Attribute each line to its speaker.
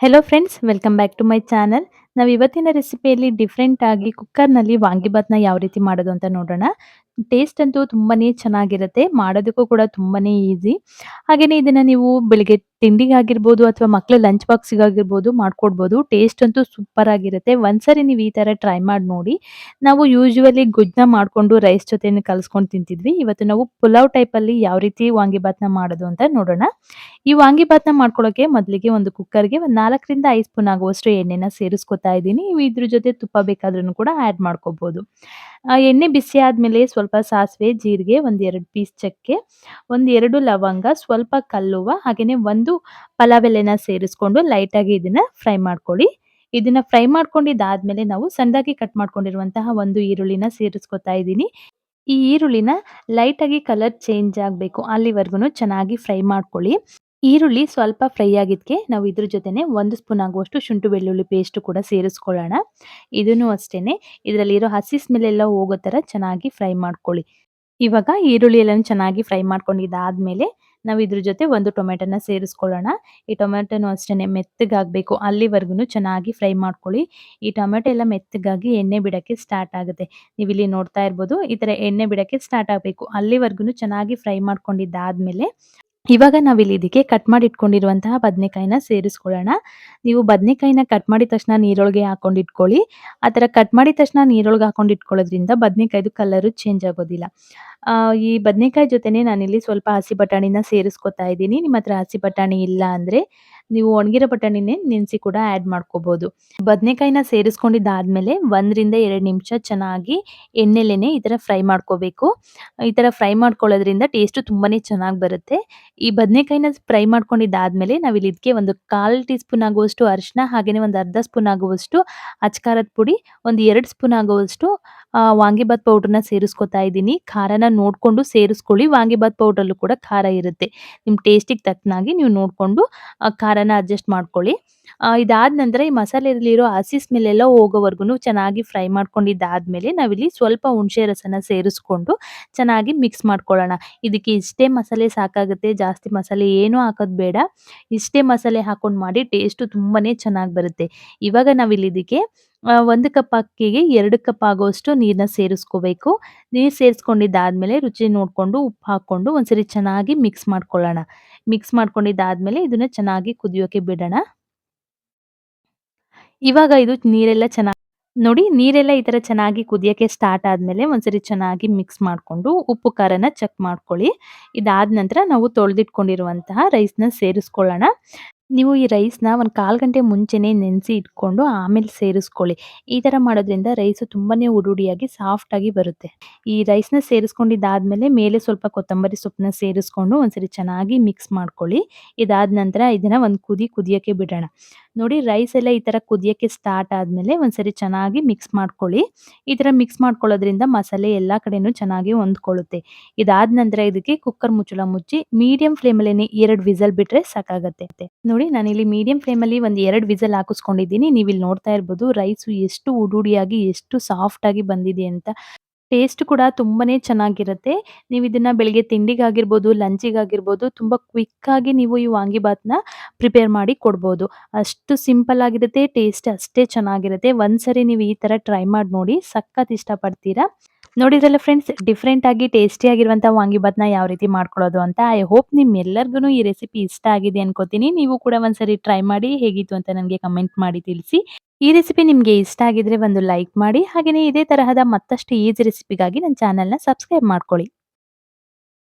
Speaker 1: Hello friends welcome back to my channel ನಾವು ಇವತ್ತಿನ ರೆಸಿಪಿಯಲ್ಲಿ different ಆಗಿ ಕುಕ್ಕರ್ನಲ್ಲಿ ವಾಂಗಿಬಾತ್ನ ಯಾವ ರೀತಿ ಮಾಡೋದು ಅಂತ ನೋಡೋಣ. ಟೇಸ್ಟ್ ಅಂತೂ ತುಂಬಾನೇ ಚೆನ್ನಾಗಿರುತ್ತೆ, ಮಾಡೋದಕ್ಕೂ ಕೂಡ ತುಂಬಾನೇ ಈಸಿ ಹಾಗೆಯೇ ಇದನ್ನ ನೀವು ಬೆಳಿಗ್ಗೆ ತಿಂಡಿಗಾಗಿರ್ಬೋದು ಅಥವಾ ಮಕ್ಕಳ ಲಂಚ್ ಬಾಕ್ಸಿಗಾಗಿರ್ಬೋದು ಮಾಡ್ಕೊಡ್ಬೋದು. ಟೇಸ್ಟ್ ಅಂತೂ ಸೂಪರ್ ಆಗಿರುತ್ತೆ. ಒಂದ್ಸರಿ ನೀವು ಈ ತರ ಟ್ರೈ ಮಾಡಿ ನೋಡಿ. ನಾವು ಯೂಶುವಲಿ ಗುಜ್ಜನ ಮಾಡ್ಕೊಂಡು ರೈಸ್ ಜೊತೆ ಕಲಿಸ್ಕೊಂಡು ತಿಂತಿದ್ವಿ. ಇವತ್ತು ನಾವು ಪುಲಾವ್ ಟೈಪ್ ಅಲ್ಲಿ ಯಾವ ರೀತಿ ವಾಂಗಿಬಾತ್ನ ಮಾಡೋದು ಅಂತ ನೋಡೋಣ. ಈ ವಾಂಗಿಬಾತ್ನ ಮಾಡ್ಕೊಳ್ಳೋಕೆ ಮೊದಲಿಗೆ ಒಂದು ಕುಕ್ಕರ್ಗೆ ಒಂದು ನಾಲ್ಕರಿಂದ ಐದು ಸ್ಪೂನ್ ಆಗುವಷ್ಟು ಎಣ್ಣೆನ ಸೇರಿಸ್ಕೊತಾ ಇದ್ದೀನಿ. ನೀವು ಇದ್ರ ಜೊತೆ ತುಪ್ಪ ಬೇಕಾದ್ರೂ ಕೂಡ ಆ್ಯಡ್ ಮಾಡ್ಕೋಬೋದು. ಎಣ್ಣೆ ಬಿಸಿ ಆದಮೇಲೆ ಸ್ವಲ್ಪ ಸಾಸಿವೆ, ಜೀರಿಗೆ ಒಂದೆರಡು ಪೀಸ್ ಚಕ್ಕೆ, ಒಂದ್ ಎರಡು ಲವಂಗ, ಸ್ವಲ್ಪ ಕಲ್ಲುವ ಹಾಗೆಯೇ ಒಂದು ಪಲಾವ್ ಎಲೆನ ಸೇರಿಸ್ಕೊಂಡು ಲೈಟ್ ಆಗಿ ಇದನ್ನ ಫ್ರೈ ಮಾಡ್ಕೊಳ್ಳಿ. ಇದನ್ನ ಫ್ರೈ ಮಾಡ್ಕೊಂಡಿದ್ದಾದ್ಮೇಲೆ ನಾವು ಸಣ್ಣದಾಗಿ ಕಟ್ ಮಾಡ್ಕೊಂಡಿರುವಂತಹ ಒಂದು ಈರುಳ್ಳಿನ ಸೇರಿಸ್ಕೊತಾ ಇದ್ದೀನಿ. ಈ ಈರುಳ್ಳಿನ ಲೈಟ್ ಆಗಿ ಕಲರ್ ಚೇಂಜ್ ಆಗಬೇಕು ಅಲ್ಲಿವರೆಗೂ ಚೆನ್ನಾಗಿ ಫ್ರೈ ಮಾಡ್ಕೊಳ್ಳಿ. ಈರುಳ್ಳಿ ಸ್ವಲ್ಪ ಫ್ರೈ ಆಗಿದ್ದಕ್ಕೆ ನಾವು ಇದ್ರ ಜೊತೆನೆ ಒಂದು ಸ್ಪೂನ್ ಆಗುವಷ್ಟು ಶುಂಠಿ ಬೆಳ್ಳುಳ್ಳಿ ಪೇಸ್ಟ್ ಕೂಡ ಸೇರಿಸ್ಕೊಳ್ಳೋಣ. ಇದನ್ನು ಅಷ್ಟೇನೆ, ಇದರಲ್ಲಿರೋ ಹಸಿ ಸ್ಮೆಲ್ ಎಲ್ಲ ಹೋಗೋ ತರ ಚೆನ್ನಾಗಿ ಫ್ರೈ ಮಾಡ್ಕೊಳ್ಳಿ. ಇವಾಗ ಈರುಳ್ಳಿ ಎಲ್ಲ ಚೆನ್ನಾಗಿ ಫ್ರೈ ಮಾಡ್ಕೊಂಡಿದ್ದಾದ್ಮೇಲೆ ನಾವು ಇದ್ರ ಜೊತೆ ಒಂದು ಟೊಮೆಟೊನ ಸೇರಿಸ್ಕೊಳ್ಳೋಣ. ಈ ಟೊಮೆಟೊನು ಅಷ್ಟೇ ಮೆತ್ತಗಾಗಬೇಕು. ಅಲ್ಲಿವರೆಗೂ ಚೆನ್ನಾಗಿ ಫ್ರೈ ಮಾಡ್ಕೊಳ್ಳಿ. ಈ ಟೊಮೆಟೊ ಎಲ್ಲ ಮೆತ್ತಗಾಗಿ ಎಣ್ಣೆ ಬಿಡೋಕ್ಕೆ ಸ್ಟಾರ್ಟ್ ಆಗುತ್ತೆ. ನೀವು ಇಲ್ಲಿ ನೋಡ್ತಾ ಇರ್ಬೋದು ಈ ಥರ ಎಣ್ಣೆ ಬಿಡೋಕ್ಕೆ ಸ್ಟಾರ್ಟ್ ಆಗಬೇಕು. ಅಲ್ಲಿವರೆಗೂ ಚೆನ್ನಾಗಿ ಫ್ರೈ ಮಾಡ್ಕೊಂಡಿದ್ದಾದ್ಮೇಲೆ ಇವಾಗ ನಾವಿಲ್ಲಿ ಇದಕ್ಕೆ ಕಟ್ ಮಾಡಿ ಇಟ್ಕೊಂಡಿರುವಂತಹ ಬದನೆಕಾಯಿನ ಸೇರಿಸ್ಕೊಳ್ಳೋಣ. ನೀವು ಬದನೆಕಾಯಿನ ಕಟ್ ಮಾಡಿದ ತಕ್ಷಣ ನೀರೊಳಗೆ ಹಾಕೊಂಡು ಇಟ್ಕೊಳ್ಳಿ. ಆ ಥರ ಕಟ್ ಮಾಡಿದ ತಕ್ಷಣ ನೀರೊಳಗೆ ಹಾಕೊಂಡು ಇಟ್ಕೊಳ್ಳೋದ್ರಿಂದ ಬದನೆಕಾಯ್ದು ಕಲರು ಚೇಂಜ್ ಆಗೋದಿಲ್ಲ. ಈ ಬದನೆಕಾಯಿ ಜೊತೆನೆ ನಾನಿಲ್ಲಿ ಸ್ವಲ್ಪ ಹಸಿ ಬಟಾಣಿನ ಸೇರಿಸ್ಕೊತಾ ಇದ್ದೀನಿ. ನಿಮ್ಮ ಹತ್ರ ಹಸಿ ಬಟಾಣಿ ಇಲ್ಲ ಅಂದ್ರೆ ನೀವು ಒಣಗಿರೋ ಬಟಾಣಿನೇ ನೆನೆಸಿ ಕೂಡ ಆ್ಯಡ್ ಮಾಡ್ಕೋಬಹುದು ಬದನೆಕಾಯಿನ ಸೇರಿಸ್ಕೊಂಡಿದ್ದಾದ್ಮೇಲೆ ಒಂದರಿಂದ ಎರಡು ನಿಮಿಷ ಚೆನ್ನಾಗಿ ಎಣ್ಣೆಲೇನೆ ಈ ಥರ ಫ್ರೈ ಮಾಡ್ಕೋಬೇಕು. ಈ ಥರ ಫ್ರೈ ಮಾಡ್ಕೊಳ್ಳೋದ್ರಿಂದ ಟೇಸ್ಟು ತುಂಬಾನೇ ಚೆನ್ನಾಗಿ ಬರುತ್ತೆ. ಈ ಬದನೆಕಾಯಿನ ಫ್ರೈ ಮಾಡ್ಕೊಂಡಿದ್ದಾದ್ಮೇಲೆ ನಾವಿಲ್ಲಿ ಇದಕ್ಕೆ ಒಂದು ಕಾಲು ಟೀ ಸ್ಪೂನ್ ಆಗುವಷ್ಟು ಅರಿಶಿನ ಹಾಗೆಯೇ ಒಂದು ಅರ್ಧ ಸ್ಪೂನ್ ಆಗುವಷ್ಟು ಅಚ್ಕಾರದ ಪುಡಿ, ಒಂದು ಎರಡು ಸ್ಪೂನ್ ಆಗುವಷ್ಟು ವಾಂಗಿಬಾತ್ ಪೌಡರ್ನ ಸೇರಿಸ್ಕೊತಾ ಇದ್ದೀನಿ. ಖಾರನ ನೋಡ್ಕೊಂಡು ಸೇರಿಸ್ಕೊಳ್ಳಿ. ವಾಂಗಿಬಾತ್ ಪೌಡ್ರಲ್ಲೂ ಕೂಡ ಖಾರ ಇರುತ್ತೆ. ನಿಮ್ಮ ಟೇಸ್ಟಿಗೆ ತಕ್ಕನಾಗಿ ನೀವು ನೋಡ್ಕೊಂಡು ಖಾರನ ಅಡ್ಜಸ್ಟ್ ಮಾಡ್ಕೊಳ್ಳಿ. ಇದಾದ ನಂತರ ಈ ಮಸಾಲೆಯಲ್ಲಿರೋ ಹಸಿ ಸ್ಮೆಲ್ ಎಲ್ಲ ಹೋಗೋವರೆಗೂ ಚೆನ್ನಾಗಿ ಫ್ರೈ ಮಾಡ್ಕೊಂಡಿದ್ದಾದ್ಮೇಲೆ ನಾವಿಲ್ಲಿ ಸ್ವಲ್ಪ ಹುಣಸೆ ರಸನ ಸೇರಿಸ್ಕೊಂಡು ಚೆನ್ನಾಗಿ ಮಿಕ್ಸ್ ಮಾಡ್ಕೊಳ್ಳೋಣ. ಇದಕ್ಕೆ ಇಷ್ಟೇ ಮಸಾಲೆ ಸಾಕಾಗುತ್ತೆ, ಜಾಸ್ತಿ ಮಸಾಲೆ ಏನೂ ಹಾಕೋದು ಬೇಡ. ಇಷ್ಟೇ ಮಸಾಲೆ ಹಾಕೊಂಡು ಮಾಡಿ ಟೇಸ್ಟು ತುಂಬಾನೇ ಚೆನ್ನಾಗಿ ಬರುತ್ತೆ. ಇವಾಗ ನಾವಿಲ್ಲಿ ಇದಕ್ಕೆ ಒಂದು ಕಪ್ ಅಕ್ಕಿಗೆ ಎರಡು ಕಪ್ ಆಗೋಷ್ಟು ನೀರನ್ನ ಸೇರಿಸ್ಕೋಬೇಕು. ನೀರು ಸೇರಿಸ್ಕೊಂಡಿದ್ದಾದ್ಮೇಲೆ ರುಚಿ ನೋಡ್ಕೊಂಡು ಉಪ್ಪು ಹಾಕ್ಕೊಂಡು ಒಂದ್ಸರಿ ಚೆನ್ನಾಗಿ ಮಿಕ್ಸ್ ಮಾಡ್ಕೊಳ್ಳೋಣ. ಮಿಕ್ಸ್ ಮಾಡ್ಕೊಂಡಿದ್ದಾದ್ಮೇಲೆ ಇದನ್ನ ಚೆನ್ನಾಗಿ ಕುದಿಯೋಕೆ ಬಿಡೋಣ. ಇವಾಗ ಇದು ನೀರೆಲ್ಲ ಚೆನ್ನಾಗಿ ನೋಡಿ, ನೀರೆಲ್ಲ ಈ ತರ ಚೆನ್ನಾಗಿ ಕುದಿಯಕ್ಕೆ ಸ್ಟಾರ್ಟ್ ಆದ್ಮೇಲೆ ಒಂದ್ಸರಿ ಚೆನ್ನಾಗಿ ಮಿಕ್ಸ್ ಮಾಡ್ಕೊಂಡು ಉಪ್ಪು, ಖಾರನ ಚೆಕ್ ಮಾಡ್ಕೊಳ್ಳಿ. ಇದಾದ ನಂತರ ನಾವು ತೊಳೆದಿಟ್ಕೊಂಡಿರುವಂತಹ ರೈಸ್ನ ಸೇರಿಸ್ಕೊಳ್ಳೋಣ. ನೀವು ಈ ರೈಸ್ನ ಒಂದು ಕಾಲು ಗಂಟೆ ಮುಂಚೆನೆ ನೆನೆಸಿ ಇಟ್ಕೊಂಡು ಆಮೇಲೆ ಸೇರಿಸ್ಕೊಳ್ಳಿ. ಈ ಥರ ಮಾಡೋದ್ರಿಂದ ರೈಸು ತುಂಬಾನೇ ಉಡುಡಿಯಾಗಿ ಸಾಫ್ಟ್ ಆಗಿ ಬರುತ್ತೆ. ಈ ರೈಸ್ನ ಸೇರಿಸ್ಕೊಂಡಿದ್ದಾದ್ಮೇಲೆ ಮೇಲೆ ಸ್ವಲ್ಪ ಕೊತ್ತಂಬರಿ ಸೊಪ್ಪನ್ನ ಸೇರಿಸ್ಕೊಂಡು ಒಂದ್ಸರಿ ಚೆನ್ನಾಗಿ ಮಿಕ್ಸ್ ಮಾಡ್ಕೊಳ್ಳಿ. ಇದಾದ ನಂತರ ಇದನ್ನ ಒಂದು ಕುದಿ ಕುದಿಯಕ್ಕೆ ಬಿಡೋಣ. ನೋಡಿ ರೈಸ್ ಎಲ್ಲ ಈ ತರ ಕುದಿಯಕ್ಕೆ ಸ್ಟಾರ್ಟ್ ಆದಮೇಲೆ ಒಂದ್ಸರಿ ಚೆನ್ನಾಗಿ ಮಿಕ್ಸ್ ಮಾಡ್ಕೊಳ್ಳಿ. ಈ ತರ ಮಿಕ್ಸ್ ಮಾಡ್ಕೊಳ್ಳೋದ್ರಿಂದ ಮಸಾಲೆ ಎಲ್ಲಾ ಕಡೆನೂ ಚೆನ್ನಾಗಿ ಹೊಂದ್ಕೊಳ್ಳುತ್ತೆ. ಇದಾದ ನಂತರ ಇದಕ್ಕೆ ಕುಕ್ಕರ್ ಮುಚ್ಚಳ ಮುಚ್ಚಿ ಮೀಡಿಯಂ ಫ್ಲೇಮಲ್ಲೇ ಎರಡು ವಿಸಲ್ ಬಿಟ್ರೆ ಸಾಕಾಗತ್ತೆ. ನೋಡಿ ನಾನಿಲ್ಲಿ ಮೀಡಿಯಂ ಫ್ಲೇಮಲ್ಲಿ ಒಂದು ಎರಡು ವಿಸಲ್ ಹಾಕಿಸ್ಕೊಂಡಿದ್ದೀನಿ. ನೀವು ಇಲ್ಲಿ ನೋಡ್ತಾ ಇರ್ಬೋದು ರೈಸು ಎಷ್ಟು ಉಡುಡಿಯಾಗಿ, ಎಷ್ಟು ಸಾಫ್ಟ್ ಆಗಿ ಬಂದಿದೆ ಅಂತ. ಟೇಸ್ಟ್ ಕೂಡ ತುಂಬಾನೇ ಚೆನ್ನಾಗಿರುತ್ತೆ. ನೀವು ಇದನ್ನ ಬೆಳಿಗ್ಗೆ ತಿಂಡಿಗಾಗಿರ್ಬೋದು, ಲಂಚಿಗಾಗಿರ್ಬೋದು ತುಂಬಾ ಕ್ವಿಕ್ ಆಗಿ ನೀವು ಈ ವಾಂಗಿಬಾತ್ನ ಪ್ರಿಪೇರ್ ಮಾಡಿ ಕೊಡ್ಬೋದು. ಅಷ್ಟು ಸಿಂಪಲ್ ಆಗಿರುತ್ತೆ, ಟೇಸ್ಟ್ ಅಷ್ಟೇ ಚೆನ್ನಾಗಿರುತ್ತೆ. ಒಂದ್ಸರಿ ನೀವು ಈ ತರ ಟ್ರೈ ಮಾಡಿ ನೋಡಿ, ಸಖತ್ ಇಷ್ಟಪಡ್ತೀರಾ. ನೋಡಿದ್ರಲ್ಲ ಫ್ರೆಂಡ್ಸ್, ಡಿಫ್ರೆಂಟ್ ಆಗಿ ಟೇಸ್ಟಿ ಆಗಿರುವಂಥ ವಾಂಗಿಬಾತ್ನ ಯಾವ ರೀತಿ ಮಾಡ್ಕೊಳ್ಳೋದು ಅಂತ. ಐ ಹೋಪ್ ನಿಮ್ಮೆಲ್ಲರಿಗೂ ಈ ರೆಸಿಪಿ ಇಷ್ಟ ಆಗಿದೆ ಅನ್ಕೋತೀನಿ. ನೀವು ಕೂಡ ಒಂದ್ಸರಿ ಟ್ರೈ ಮಾಡಿ ಹೇಗಿತ್ತು ಅಂತ ನನಗೆ ಕಮೆಂಟ್ ಮಾಡಿ ತಿಳಿಸಿ. ಈ ರೆಸಿಪಿ ನಿಮಗೆ ಇಷ್ಟ ಆಗಿದ್ರೆ ಒಂದು ಲೈಕ್ ಮಾಡಿ ಹಾಗೆಯೇ ಇದೇ ತರಹದ ಮತ್ತಷ್ಟು ಈಜಿ ರೆಸಿಪಿಗಾಗಿ ನನ್ನ ಚಾನಲ್ನ ಸಬ್ಸ್ಕ್ರೈಬ್ ಮಾಡ್ಕೊಳ್ಳಿ.